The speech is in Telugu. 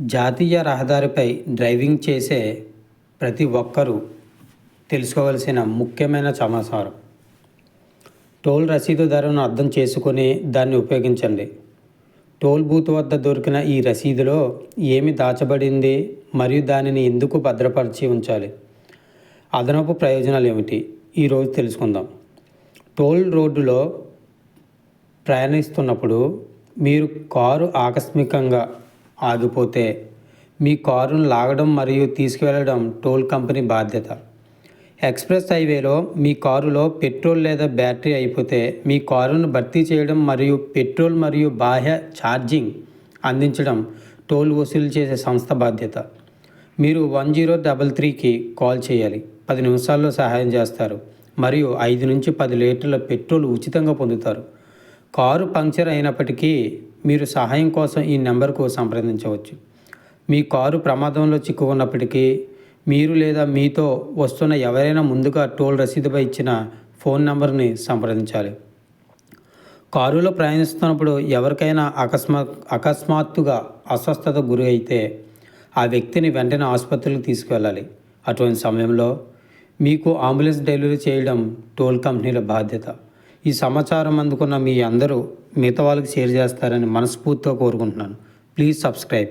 జాతీయ రహదారిపై డ్రైవింగ్ చేసే ప్రతి ఒక్కరూ తెలుసుకోవలసిన ముఖ్యమైన సమాచారం. టోల్ రసీదు ధరను అర్థం చేసుకొని దాన్ని ఉపయోగించండి. టోల్ బూత్ వద్ద దొరికిన ఈ రసీదులో ఏమి దాచబడింది మరియు దానిని ఎందుకు భద్రపరిచి ఉంచాలి? అదనపు ప్రయోజనాలు ఏమిటి? ఈరోజు తెలుసుకుందాం. టోల్ రోడ్డులో ప్రయాణిస్తున్నప్పుడు మీరు కారు ఆకస్మికంగా ఆగిపోతే మీ కారును లాగడం మరియు తీసుకువెళ్ళడం టోల్ కంపెనీ బాధ్యత. ఎక్స్ప్రెస్ హైవేలో మీ కారులో పెట్రోల్ లేదా బ్యాటరీ అయిపోతే మీ కారును భర్తీ చేయడం మరియు పెట్రోల్ మరియు బాహ్య ఛార్జింగ్ అందించడం టోల్ వసూలు చేసే సంస్థ బాధ్యత. మీరు వన్ జీరో డబల్ త్రీకి కాల్ చేయాలి. పది నిమిషాల్లో సహాయం చేస్తారు. మరియు ఐదు నుంచి పది లీటర్ల పెట్రోల్ ఉచితంగా పొందుతారు. కారు పంక్చర్ అయినప్పటికీ మీరు సహాయం కోసం ఈ నెంబర్కు సంప్రదించవచ్చు. మీ కారు ప్రమాదంలో చిక్కుకున్నప్పటికీ మీరు లేదా మీతో వస్తున్న ఎవరైనా ముందుగా టోల్ రసీదుపై ఇచ్చిన ఫోన్ నంబర్ని సంప్రదించాలి. కారులో ప్రయాణిస్తున్నప్పుడు ఎవరికైనా అకస్మా అకస్మాత్తుగా అస్వస్థత గురి అయితే ఆ వ్యక్తిని వెంటనే ఆసుపత్రికి తీసుకువెళ్ళాలి. అటువంటి సమయంలో మీకు అంబులెన్స్ డెలివరీ చేయడం టోల్ కంపెనీల బాధ్యత. ఈ సమాచారం అందుకున్న మీ అందరూ మిగతా వాళ్ళకి షేర్ చేస్తారని మనస్ఫూర్తిగా కోరుకుంటున్నాను. Please subscribe.